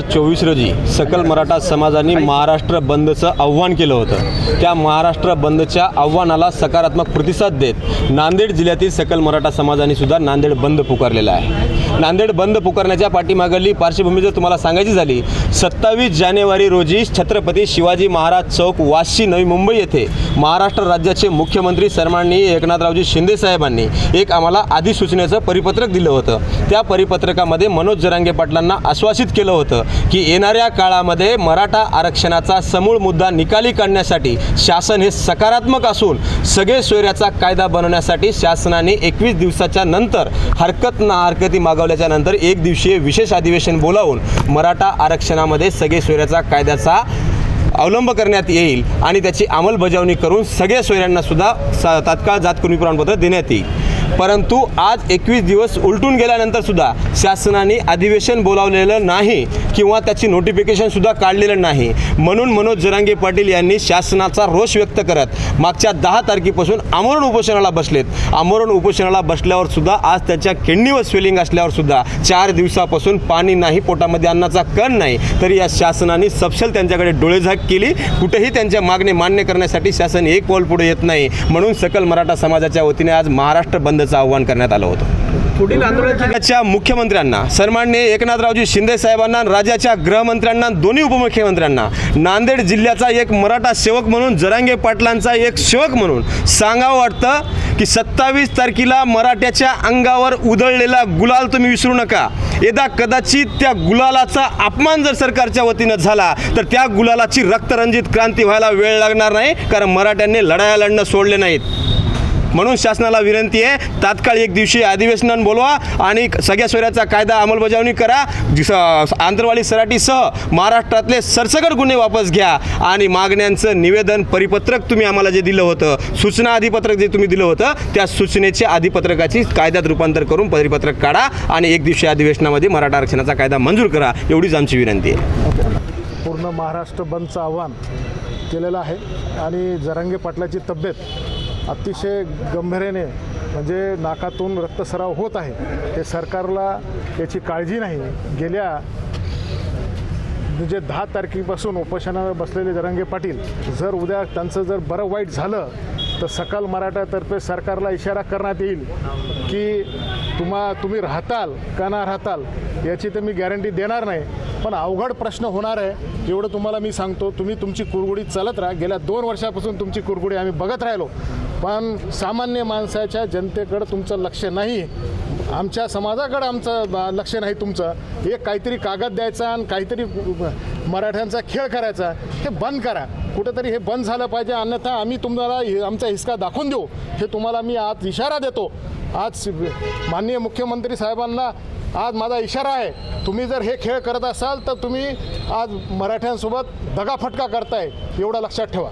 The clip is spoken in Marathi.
चोवीस रोजी सकल मराठा समाजाने महाराष्ट्र बंदचं आव्हान केलं होतं. त्या महाराष्ट्र बंदच्या आव्हानाला सकारात्मक प्रतिसाद देत नांदेड जिल्ह्यातील सकल मराठा समाजाने सुद्धा नांदेड बंद पुकारलेला आहे. नांदेड बंद पुकारण्याच्या पाठीमागली पार्श्वभूमी जर तुम्हाला सांगायची झाली सत्तावीस जानेवारी रोजी छत्रपती शिवाजी महाराज चौक वाशी नवी मुंबई येथे महाराष्ट्र राज्याचे मुख्यमंत्री सन्माननीय एकनाथरावजी शिंदे साहेबांनी एक आम्हाला अधिसूचनेचं परिपत्रक दिलं होतं. त्या परिपत्रकामध्ये मनोज जरांगे पाटलांना आश्वासित केलं होतं. की येणाऱ्या काळामध्ये मराठा आरक्षणाचा समूळ मुद्दा निकाली काढण्यासाठी शासन हे सकारात्मक असून सगळे सोयऱ्याचा कायदा बनवण्यासाठी शासनाने एकवीस दिवसाच्या नंतर हरकत ना हरकती मागवल्याच्या नंतर एक दिवसीय विशेष अधिवेशन बोलावून मराठा आरक्षणामध्ये सगळे सोयऱ्याचा कायद्याचा अवलंब करण्यात येईल आणि त्याची अंमलबजावणी करून सगळ्या सोयऱ्यांना सुद्धा स तात्काळ जात कुणी प्रमाणपत्र देण्यात येईल. परंतु आज एकवीस दिवस उलटून गेल्यानंतर सुद्धा शासनाने अधिवेशन बोलावलेलं नाही किंवा त्याची नोटिफिकेशन सुद्धा काढलेलं नाही. म्हणून मनोज जरांगे पाटील यांनी शासनाचा रोष व्यक्त करत मागच्या दहा तारखेपासून आमरण उपोषणाला बसलेत. आमरण उपोषणाला बसल्यावर सुद्धा आज त्याच्या किडनीवर स्वेलिंग असल्यावर सुद्धा चार दिवसापासून पाणी नाही पोटामध्ये अन्नाचा कण नाही. तरी या शासनाने सपशल त्यांच्याकडे डोळेझाक केली. कुठेही त्यांच्या मागणी मान्य करण्यासाठी शासन एक पाऊल पुढे येत नाही. म्हणून सकल मराठा समाजाच्या वतीने आज महाराष्ट्र बंदचं आव्हान करण्यात आलं होतं. पुढील आंदोलनाची राज्याच्या मुख्यमंत्र्यांना सन्माननीय एकनाथरावजी शिंदे साहेबांना राज्याच्या गृहमंत्र्यांना दोन्ही उपमुख्यमंत्र्यांना नांदेड जिल्ह्याचा एक मराठा सेवक म्हणून जरांगे पाटलांचा एक सेवक म्हणून सांगावं वाटतं की सत्तावीस तारखेला मराठ्याच्या अंगावर उधळलेला गुलाल तुम्ही विसरू नका. यदा कदाचित त्या गुलालाचा अपमान जर सरकारच्या वतीनं झाला तर त्या गुलालाची रक्तरंजित क्रांती व्हायला वेळ लागणार नाही कारण मराठ्यांनी लढाया लढणं सोडले नाहीत. म्हणून शासनाला विनंती आहे तात्काळ एक दिवशी अधिवेशनात बोलवा आणि सगळ्या सोयऱ्याचा कायदा अंमलबजावणी करा. जिस- आंतरवाली सराटीसह महाराष्ट्रातले सरसकट गुन्हे वापस घ्या आणि मागण्यांचं निवेदन परिपत्रक तुम्ही आम्हाला जे दिलं होतं सूचना अधिपत्रक जे तुम्ही दिलं होतं त्या सूचनेचे अधिपत्रकाची कायद्यात रूपांतर करून परिपत्रक काढा आणि एक दिवशी अधिवेशनामध्ये मराठा आरक्षणाचा कायदा मंजूर करा एवढीच आमची विनंती आहे. पूर्ण महाराष्ट्र बंदचं आव्हान केलेलं आहे आणि जरांगे पाटलाची तब्येत अतिशय गंभीरेने म्हणजे नाकातून रक्तस्राव होत आहे. हे सरकारला याची काळजी नाही. गेल्या म्हणजे दहा तारखेपासून उपोषणावर बसलेले जरांगे पाटील जर उद्या त्यांचं जर बरं वाईट झालं तर सकाल मराठातर्फे सरकारला इशारा करण्यात येईल की तुम्हा तुम्ही राहताल का ना राहताल याची तर मी गॅरंटी देणार नाही. पण अवघड प्रश्न होणार आहे. एवढं तुम्हाला मी सांगतो. तुम्ही तुमची कुरगुडी चालत राहा. गेल्या दोन वर्षापासून तुमची कुरगुडी आम्ही बघत राहिलो. पण सामान्य माणसाच्या जनतेकडं तुमचं लक्ष नाही. आमच्या समाजाकडं आमचं लक्ष नाही तुमचं. एक काहीतरी कागद द्यायचा आणि काहीतरी मराठ्यांचा खेळ करायचा हे बंद करा. कुठंतरी हे बंद झालं पाहिजे अन्यथा आम्ही तुम्हाला आमचा हिसका दाखवून देऊ. हे तुम्हाला मी आज इशारा देतो. आज माननीय मुख्यमंत्री साहेबांना आज माझा इशारा आहे. तुम्ही जर हे खेळ करत असाल तर तुम्ही आज मराठ्यांसोबत दगाफटका करताय. एवढं लक्षात ठेवा.